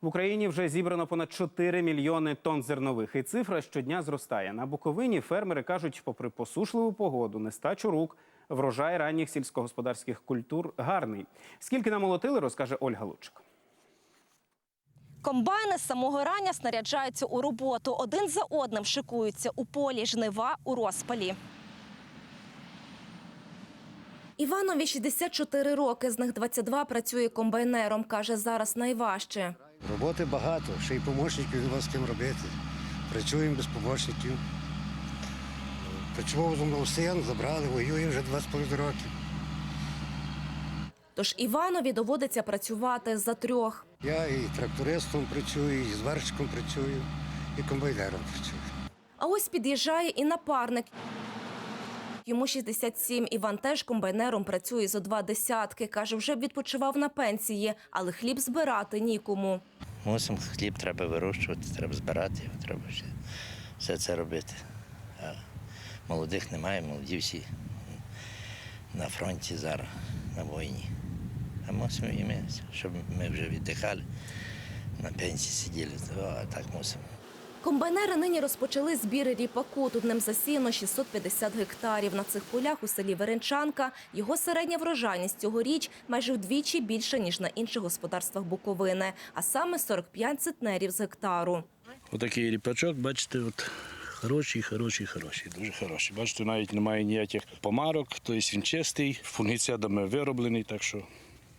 В Україні вже зібрано понад 4 мільйони тонн зернових, і цифра щодня зростає. На Буковині фермери кажуть, попри посушливу погоду, нестачу рук, врожай ранніх сільськогосподарських культур гарний. Скільки намолотили, розкаже Ольга Лучик. Комбайни з самого рання снаряджаються у роботу. Один за одним шикуються у полі жнива у розпалі. Іванові 64 роки, з них 22 працює комбайнером. Каже, зараз найважче. Роботи багато, ще й помічників нема з ким робити. Працюємо без помічників. Працював зі мною син, забрали, воює вже 25 років. Тож Іванові доводиться працювати за трьох. Я і трактористом працюю, і зварщиком працюю, і комбайнером працюю. А ось під'їжджає і напарник. Йому 67. Іван теж комбайнером працює зо два десятки. Каже, вже б відпочивав на пенсії, але хліб збирати нікому. Мусимо хліб треба вирощувати, треба збирати треба ще все це робити. А молодих немає, молоді всі на фронті зараз, на війні. А мусимо і ми, щоб ми вже віддихали, на пенсії сиділи, а так мусимо. Комбайнери нині розпочали збір ріпаку. Тут ним засіяно 650 гектарів. На цих полях у селі Веренчанка його середня врожайність цьогоріч майже вдвічі більша, ніж на інших господарствах Буковини, а саме 45 центнерів з гектару. Отакий ріпачок, бачите, от хороший, хороший, хороший, дуже хороший. Бачите, навіть немає ніяких помарок, тобто він чистий, фунгіцидами вироблений, так що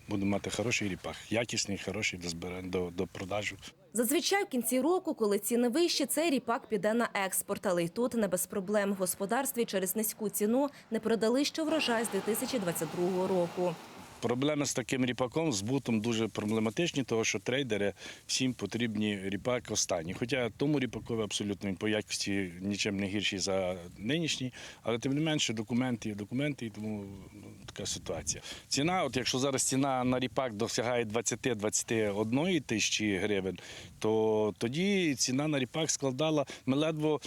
будемо мати хороший ріпак, якісний, хороший до збирання, до, до продажу. Зазвичай в кінці року, коли ціни вищі, цей ріпак піде на експорт, але й тут не без проблем. Господарстві через низьку ціну не продали ще врожай з 2022 року. Проблеми з таким ріпаком, з бутом дуже проблематичні, тому що трейдери всім потрібні ріпак останній. Хоча тому ріпакові абсолютно по якості нічим не гірший за нинішній, але тим не менше документи є документи, і тому ну, така ситуація. Ціна, от якщо зараз ціна на ріпак досягає 20-21 тисячі гривень, то тоді ціна на ріпак складала. Ми ледве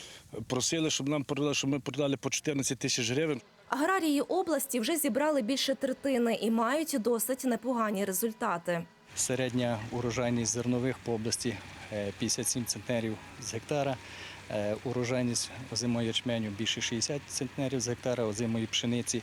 просили, щоб нам продали, щоб ми продали по 14 тисяч гривень. Аграрії області вже зібрали більше третини і мають досить непогані результати. Середня урожайність зернових по області е, 57 центнерів з гектара. Е, Урожайність озимої ячменю більше 60 центнерів з гектара, озимої пшениці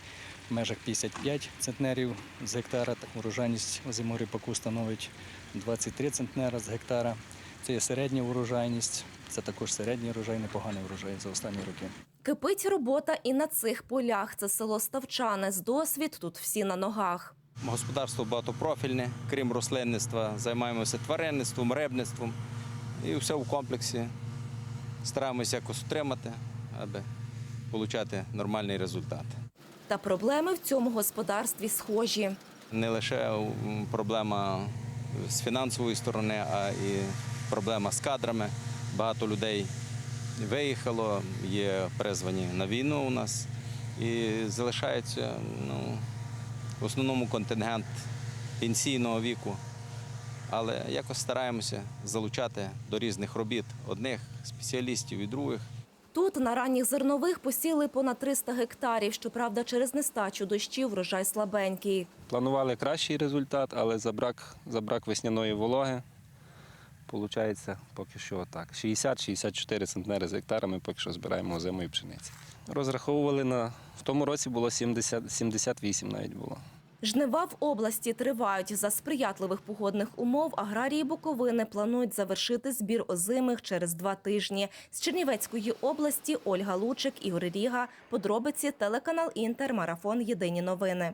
в межах 55 центнерів з гектара. Урожайність озимого ріпаку становить 23 центнера з гектара. Це є середня урожайність, це також середній урожай, непоганий урожай за останні роки. Кипить робота і на цих полях. Це село Ставчане. З досвід тут всі на ногах. Господарство багатопрофільне, крім рослинництва, займаємося тваринництвом, рибництвом і все в комплексі. Стараємося якось утримати, аби отримати нормальний результат. Та проблеми в цьому господарстві схожі. Не лише проблема з фінансової сторони, а і проблема з кадрами. Багато людей виїхало, є призвані на війну у нас і залишається ну, в основному контингент пенсійного віку. Але якось стараємося залучати до різних робіт одних спеціалістів і других. Тут на ранніх зернових посіли понад 300 гектарів. Щоправда, через нестачу дощів врожай слабенький. Планували кращий результат, але за брак, за брак весняної вологи. Получається поки що так. 60-64 центнери з гектара ми поки що збираємо озимої пшениці. Розраховували на в тому році було 70, 78 навіть було. Жнива в області тривають. За сприятливих погодних умов аграрії Буковини планують завершити збір озимих через два тижні. З Чернівецької області Ольга Лучик, Ігор Ріга. Подробиці телеканал Інтер. Марафон. Єдині новини.